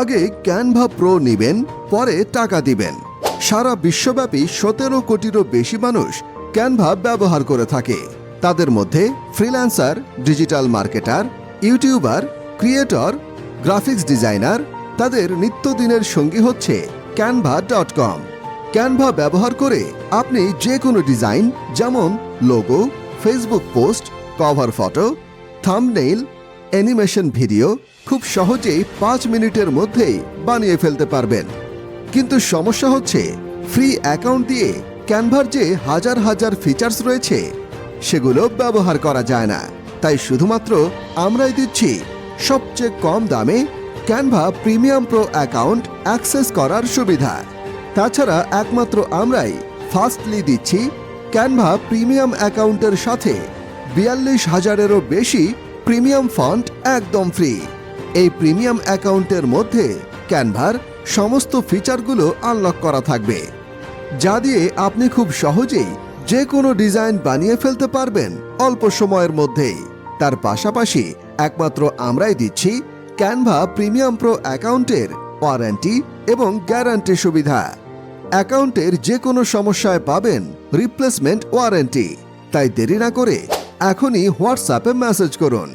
আগে Canva pro নিবেন, পরে টাকা দিবেন। সারা বিশ্বব্যাপী সতেরো কোটিরও বেশি মানুষ ক্যানভা ব্যবহার করে থাকে। তাদের মধ্যে freelancer digital marketer YouTuber creator graphics designer তাদের নিত্যদিনের সঙ্গী হচ্ছে ক্যানভা ডট কম ক্যানভা ব্যবহার করে আপনি যে কোনো ডিজাইন যেমন logo Facebook post cover photo thumbnail animation video খুব সহজেই পাঁচ মিনিটের মধ্যেই বানিয়ে ফেলতে পারবেন। কিন্তু সমস্যা হচ্ছে ফ্রি অ্যাকাউন্ট দিয়ে ক্যানভার যে হাজার হাজার ফিচার্স রয়েছে, সেগুলো ব্যবহার করা যায় না। তাই শুধুমাত্র আমরাই দিচ্ছি সবচেয়ে কম দামে Canva premium pro account access করার সুবিধা। তাছাড়া একমাত্র আমরাই ফার্স্টলি দিচ্ছি ক্যানভা প্রিমিয়াম অ্যাকাউন্টের সাথে বিয়াল্লিশ হাজারেরও বেশি প্রিমিয়াম ফান্ড একদম ফ্রি। এই প্রিমিয়াম অ্যাকাউন্টের মধ্যে ক্যানভার, সমস্ত ফিচারগুলো আনলক করা থাকবে। যা দিয়ে আপনি খুব সহজেই যে কোনো ডিজাইন বানিয়ে ফেলতে পারবেন অল্প সময়ের মধ্যেই। তার পাশাপাশি একমাত্র আমরাই দিচ্ছি ক্যানভা প্রিমিয়াম প্রো অ্যাকাউন্টের ওয়ারেন্টি এবং গ্যারান্টি সুবিধা। অ্যাকাউন্টের যে কোনো সমস্যায় পাবেন রিপ্লেসমেন্ট ওয়ারেন্টি। তাই দেরি না করে এখনই হোয়াটসঅ্যাপে মেসেজ করুন।